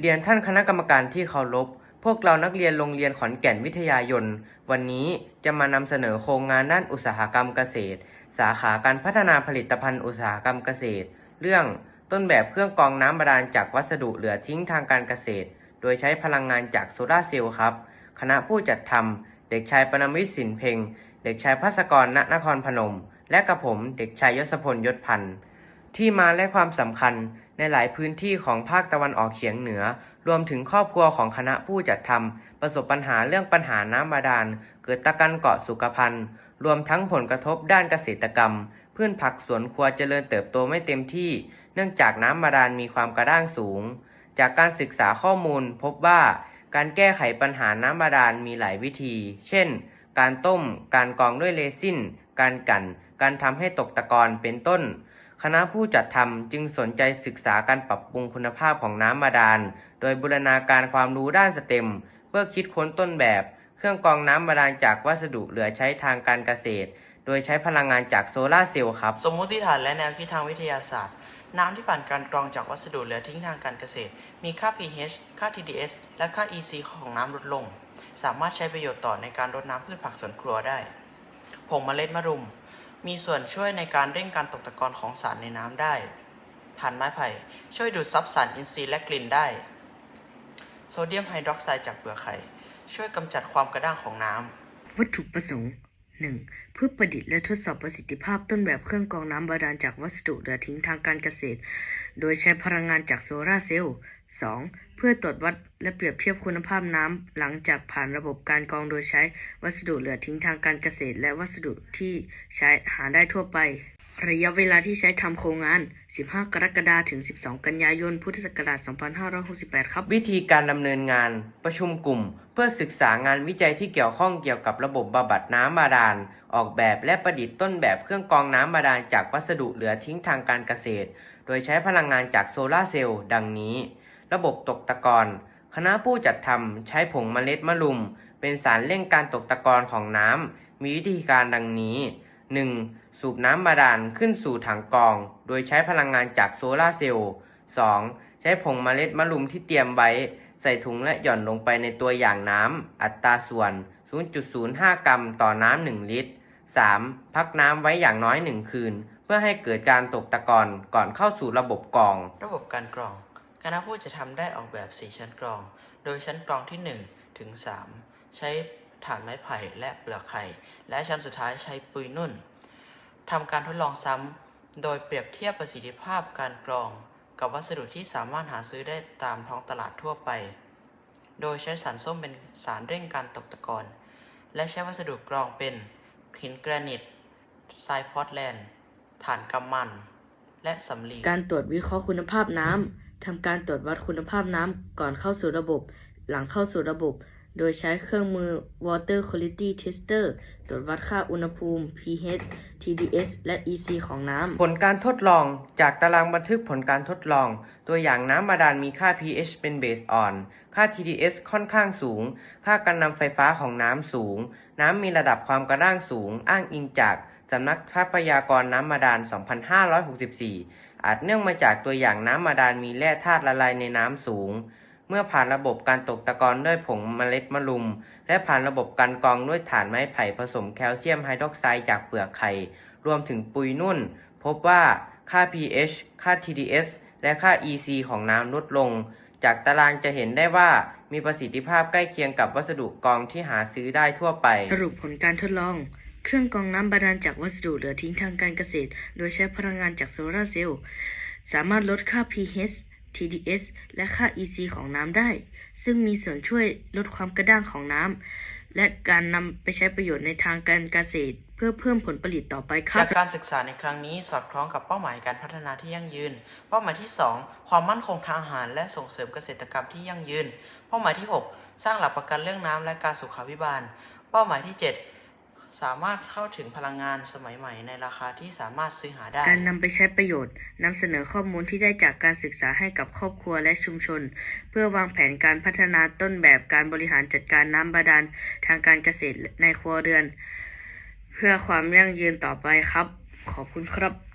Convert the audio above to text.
เรียนท่านคณะกรรมการที่เคารพ พวกเรานักเรียนโรงเรียนขอนแก่นวิทยายน วันนี้จะมานำเสนอโครงงานด้านอุตสาหกรรมเกษตร สาขาการพัฒนาผลิตภัณฑ์อุตสาหกรรมเกษตร เรื่องต้นแบบเครื่องกรองน้ำบาดาลจากวัสดุเหลือทิ้งทางการเกษตร โดยใช้พลังงานจากโซลาร์เซลล์ครับ คณะผู้จัดทำเด็กชายปนมิตรสินเพ็ง เด็กชายพัสกรณนครพนม และกระผมเด็กชายยศพลยศพันธ์ ที่มาและความสำคัญในหลายพื้นที่ของภาคตะวันออกเฉียงเหนือ รวมถึงครอบครัวของคณะผู้จัดทำประสบปัญหาเรื่องปัญหาน้ำบาดาล เกิดตะกันเกาะสุขภัณฑ์ รวมทั้งผลกระทบด้านเกษตรกรรม พืชผักสวนครัวเจริญเติบโตไม่เต็มที่ เนื่องจากน้ำบาดาลมีความกระด้างสูง จากการศึกษาข้อมูลพบว่าการแก้ไขปัญหาน้ำบาดาลมีหลายวิธี เช่น การต้ม การกรองด้วยเรซิน การกลั่น การทำให้ตกตะกอนเป็นต้น คณะผู้จัดทำจึงสนใจศึกษาการปรับปรุงคุณภาพของน้ำบาดาล โดยบูรณาการความรู้ด้านสเต็ม เพื่อคิดค้นต้นแบบ เครื่องกรองน้ำบาดาลจากวัสดุเหลือใช้ทางการเกษตร โดยใช้พลังงานจากโซลาเซลล์ครับ สมมติฐานและแนวคิดทางวิทยาศาสตร์ น้ำที่ผ่านการกรองจากวัสดุเหลือทิ้งทางการเกษตร มีค่า pH ค่า TDS และค่า EC ของน้ำลดลง สามารถใช้ประโยชน์ต่อในการรดน้ำพืชผักสวนครัวได้ผงเมล็ดมะรุม มีส่วนช่วยในการเร่งการตกตะกอนของสารในน้ำได้ถ่านไม้ไผ่ ช่วยดูดซับสารอินทรีย์และกลิ่นได้ โซเดียมไฮดรอกไซด์จากเปลือกไข่ ช่วยกำจัดความกระด้างของน้ำวัตถุประสงค์ 1. เพื่อประดิษฐ์และทดสอบประสิทธิภาพต้นแบบเครื่องกรองน้ำบาดาลจากวัสดุเหลือทิ้งทางการเกษตร โดยใช้พลังงานจากโซลาร์เซลล์ 2. เพื่อตรวจวัดและเปรียบเทียบคุณภาพน้ำหลังจากผ่านระบบการกรองโดยใช้วัสดุเหลือทิ้งทางการเกษตร และวัสดุที่ใช้หาได้ทั่วไป ระยะเวลาที่ใช้ทำโครงงาน 15 กรกฎาคมถึง 12 กันยายน พุทธศักราช 2568 ครับ วิธีการดำเนินงานประชุมกลุ่ม เพื่อศึกษางานวิจัยที่เกี่ยวข้องเกี่ยวกับระบบบำบัดน้ำบาดาล ออกแบบและประดิษฐ์ต้นแบบเครื่องกรองน้ำบาดาลจากวัสดุเหลือทิ้งทางการเกษตร โดยใช้พลังงานจากโซลาร์เซลล์ดังนี้ ระบบตกตะกอนคณะผู้จัดทำใช้ผงเมล็ดมะรุม เป็นสารเร่งการตกตะกอนของน้ำมีวิธีการดังนี้ 1. สูบน้ำบาดาลขึ้นสู่ถังกรอง โดยใช้พลังงานจากโซลาร์เซลล์ 2. ใช้ผงเมล็ดมะรุมที่เตรียมไว้ ใส่ถุงและหย่อนลงไปในตัวอย่างน้ำ อัตราส่วน 0.05 กรัมต่อน้ำ 1 ลิตร 3. พักน้ำไว้อย่างน้อย 1 คืน เพื่อให้เกิดการตกตะกอนก่อนเข้าสู่ระบบกรอง ระบบการกรอง คณะผู้จะทำได้ออกแบบ 4 ชั้นกรอง โดยชั้นกรองที่ 1 ถึง 3 ใช้ ฐานไม้ไผ่และเปลือกไข่ และชั้นสุดท้ายใช้ปุยนุ่นทำการทดลองซ้ำโดยเปรียบเทียบประสิทธิภาพการกรอง กับวัสดุที่สามารถหาซื้อได้ตามท้องตลาดทั่วไป โดยใช้สารส้มเป็นสารเร่งการตกตะกอนและใช้วัสดุกรองเป็นหินแกรนิตทรายพอร์ตแลนด์ถ่านกำมัน และสำลีการตรวจวิเคราะห์คุณภาพน้ำทำการตรวจวัดคุณภาพน้ำก่อนเข้าสู่ระบบ หลังเข้าสู่ระบบ โดยใช้เครื่องมือ Water Quality Tester ตรวจวัดค่าอุณหภูมิ pH TDS และ EC ของน้ำ ผลการทดลองจากตารางบันทึกผลการทดลอง ตัวอย่างน้ำบาดาลมีค่า pH เป็นเบสอ่อน ค่า TDS ค่อนข้างสูง ค่าการนำไฟฟ้าของน้ำสูง น้ำมีระดับความกระด้างสูง อ้างอิงจากสำนักทรัพยากรน้ำบาดาล 2564 อาจเนื่องมาจากตัวอย่างน้ำบาดาลมีแร่ธาตุละลายในน้ำสูง เมื่อผ่านระบบการตกตะกอนด้วยผงเมล็ดมะรุม และผ่านระบบการกรองด้วยถ่านไม้ไผ่ผสมแคลเซียมไฮดรอกไซด์จากเปลือกไข่ รวมถึงปุยนุ่น พบว่าค่า pH ค่า TDS และค่า EC ของน้ำลดลง จากตารางจะเห็นได้ว่ามีประสิทธิภาพใกล้เคียงกับวัสดุกรองที่หาซื้อได้ทั่วไป สรุปผลการทดลอง เครื่องกรองน้ำบาดาลจากวัสดุเหลือทิ้งทางการเกษตร โดยใช้พลังงานจากโซลาร์เซลล์ สามารถลดค่า pH TDS และค่า EC ของน้ำได้ ซึ่งมีส่วนช่วยลดความกระด้างของน้ำ และการนำไปใช้ประโยชน์ในทางการเกษตร เพื่อเพิ่มผลผลิตต่อไปครัจากการศึกษาในครั้งนี้สอดคล้องกับเป้าหมายการพัฒนาที่ยั่งยืน เป้าหมายที่ 2 ความมั่นคงทางอาหาร และส่งเสริมเกษตรกรรมที่ยั่งยืน เป้าหมายที่ 6 สร้างหลักประกันเรื่องน้ำและการสุขาภิบาล เป้าหมายที่ 7 สามารถเข้าถึงพลังงานสมัยใหม่ในราคาที่สามารถซื้อหาได้ การนำไปใช้ประโยชน์นำเสนอข้อมูลที่ได้จากการศึกษาให้กับครอบครัวและชุมชน เพื่อวางแผนการพัฒนาต้นแบบการบริหารจัดการน้ำบาดาลทางการเกษตรในครัวเรือน เพื่อความยั่งยืนต่อไปครับ ขอบคุณครับ